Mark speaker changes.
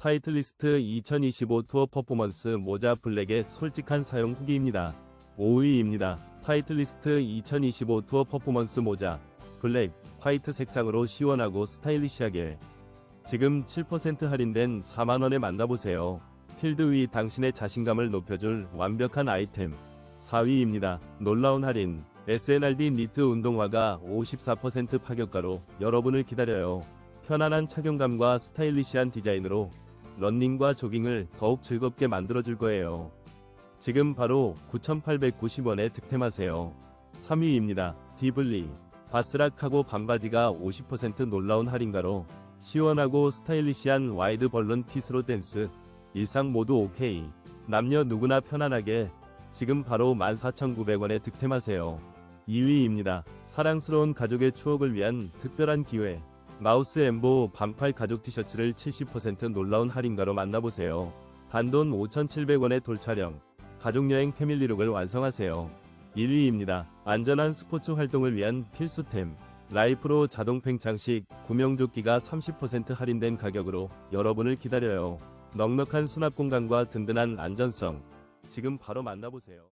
Speaker 1: 타이틀리스트 2025 투어 퍼포먼스 모자 블랙의 솔직한 사용 후기입니다. 5위입니다. 타이틀리스트 2025 투어 퍼포먼스 모자 블랙, 화이트 색상으로 시원하고 스타일리시하게 지금 7% 할인된 4만원에 만나보세요. 필드 위 당신의 자신감을 높여줄 완벽한 아이템 4위입니다. 놀라운 할인 SNRD 니트 운동화가 54% 파격가로 여러분을 기다려요. 편안한 착용감과 스타일리시한 디자인으로 런닝과 조깅을 더욱 즐겁게 만들어줄 거예요. 지금 바로 9,890원에 득템하세요. 3위입니다. 디블리 바스락하고 반바지가 50% 놀라운 할인가로 시원하고 스타일리시한 와이드 벌룬 핏으로 댄스 일상 모두 오케이 남녀 누구나 편안하게 지금 바로 14,900원에 득템하세요. 2위입니다. 사랑스러운 가족의 추억을 위한 특별한 기회 마우스 엠보 반팔 가죽 티셔츠를 70% 놀라운 할인가로 만나보세요. 단돈 5,700원의 돌촬영 가족여행 패밀리룩을 완성하세요. 1위입니다. 안전한 스포츠 활동을 위한 필수템 라이프로 자동팽 장식 구명조끼가 30% 할인된 가격으로 여러분을 기다려요. 넉넉한 수납 공간과 든든한 안전성 지금 바로 만나보세요.